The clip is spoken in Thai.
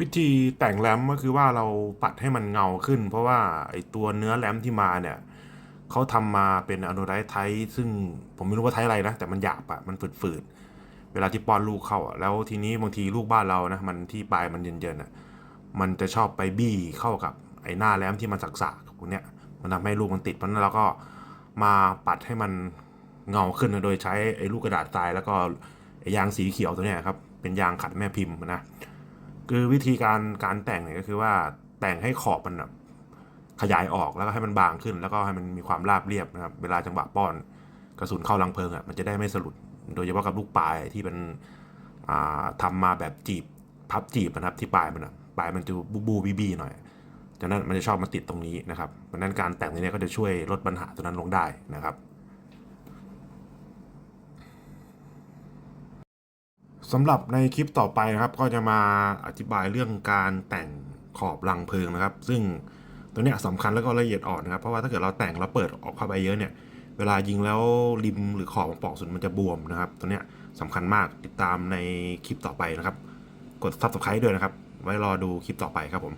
วิธีแต่งแรมก็คือว่าเราปัดให้มันเงาขึ้น เพราะว่าไอตัวเนื้อแรมที่มาเนี่ยเขาทำมาเป็นอ n น d ไ d ไทซึ่งผมไม่รู้ว่าไทอะไรนะ แต่มันหยาบอะมันฝืดๆ เวลาที่ป้อนลูกเข้าอะแล้วทีนี้บางทีลูกบ้านเรานะมันที่ปลายมันเย็นๆอะมันจะชอบไปบี้เข้ากับไอ้หน้าแรมที่มันสักๆพวกเนี้ยมันทำให้ลูกมันติดเพราะนั้นเราก็มาปัดให้มันเงาขึ้นนะโดยใช้ไอ้ลูกกระดาษทรายแล้วก็ไอยางสีเขียวตัวเนี้ยครับเป็นยางขัดแม่พิมพ์นะ คือวิธีการการแต่งเนี่ยก็คือว่าแต่งให้ขอบมันแบบขยายออกแล้วก็ให้มันบางขึ้น แล้วก็ให้มันมีความราบเรียบนะครับ เวลาจังหวะป้อนกระสุนเข้ารังเพลิงอะมันจะได้ไม่สะดุด โดยเฉพาะกับลูกปลายที่เป็นอ่าทำมาแบบจีบพับจีบนะครับที่ปลายมันอะปลายมันจะบูบูบีบีหน่อยจากนั้นมันจะชอบมาติดตรงนี้นะครับเพราะนั้นการแต่งตรงนี้ก็จะช่วยลดปัญหาตัวนั้นลงได้นะครับ สำหรับในคลิปต่อไปนะครับ ก็จะมาอธิบายเรื่องการแต่งขอบรังเพลิงนะครับ ซึ่งตัวนี้สำคัญแล้วก็ละเอียดอ่อนนะครับ เพราะว่าถ้าเกิดเราแต่งแล้วเปิดออกเข้าไปเยอะเนี่ย เวลายิงแล้วริมหรือขอบของปอกสุนมันจะบวมนะครับ ตัวนี้สำคัญมากติดตามในคลิปต่อไปนะครับ กด subscribe ด้วยนะครับ ไว้รอดูคลิปต่อไปครับผม